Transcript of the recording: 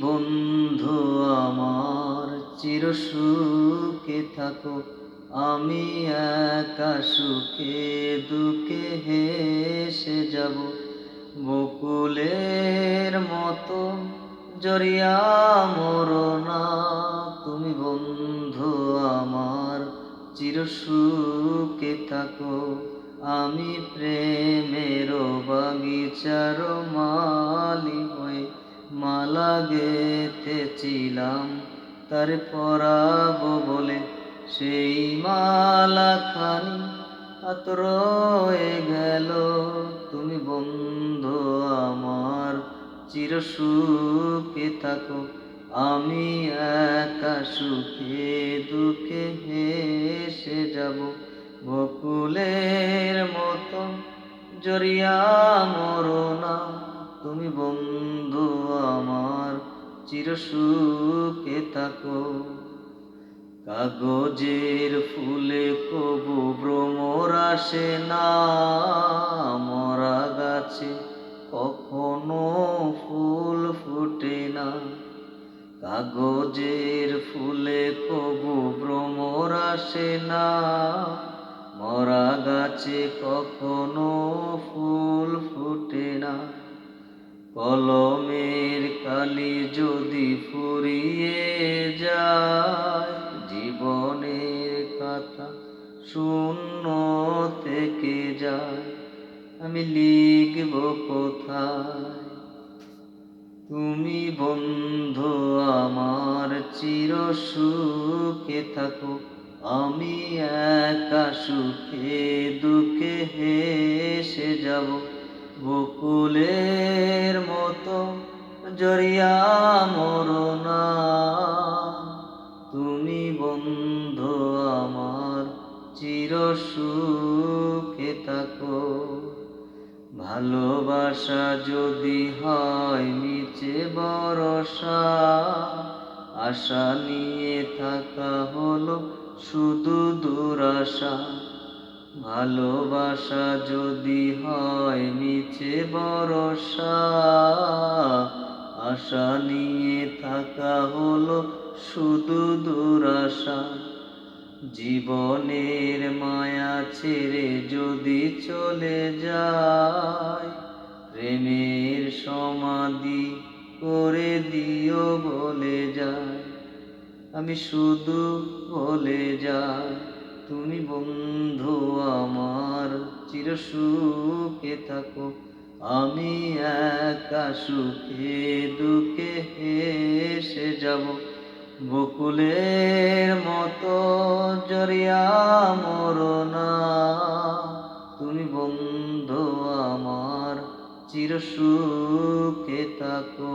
বন্ধু আমার চির সুখে থাকো। আমি একা সুখে, দুঃখে হেসে যাব। বকুলের মতো জড়িয়া মরো না। তুমি বন্ধু আমার চির সুখে থাকো। আমি প্রেমের বাগিচার মালি হয়ে মালা গেতেছিলাম তার পরাব বলে, সেই মালা খানি হাত রয়ে গেল। তুমি বন্ধু আমার, চির সুখে থাকো, আমি একা সুখে দুঃখে হেসে যাব। বকুলের মতো জড়িয়া মরো না, তুমি বন্ধু চির সুখে থাকো। কাগজের ফুলে কবু ভ্রমর আসে না, মরা গাছে কখনো ফুল ফুটে না। কাগজের ফুলে কবু ভ্রমর আসে না, মরা গাছে কখনো ফুল ফুটে না। কলমের কালি যদি ফুরিয়ে যায়, জীবনের কথা শূন্য থেকে যায়, আমি লিখব কোথায়? তুমি বন্ধু আমার চির সুখে থাকো, আমি একা সুখে দুঃখে হেসে যাব, বকুলের জড়িয়া মরো না। তুমি বন্ধু আমার, চির সুখে থাকো। ভালোবাসা যদি হয় নিচে বরসা আশা নিয়ে থাকা হলো শুধু দুরাশা। ভালোবাসা যদি হয় নিচে বরসা আশা নিয়ে থাকা হলো শুধু দুরাশা। জীবনের মায়া ছেড়ে যদি চলে যায়, প্রেমের সমাধি করে দিও বলে যায়। আমি শুধু বলে যাই, তুমি বন্ধু আমার চির সুখে থাকো। আমি একা সুখে দুঃখে হেসে যাব। বকুলের মতো জরিয়া মরনা তুমি বন্ধু আমার, চিরসুখে থাকো।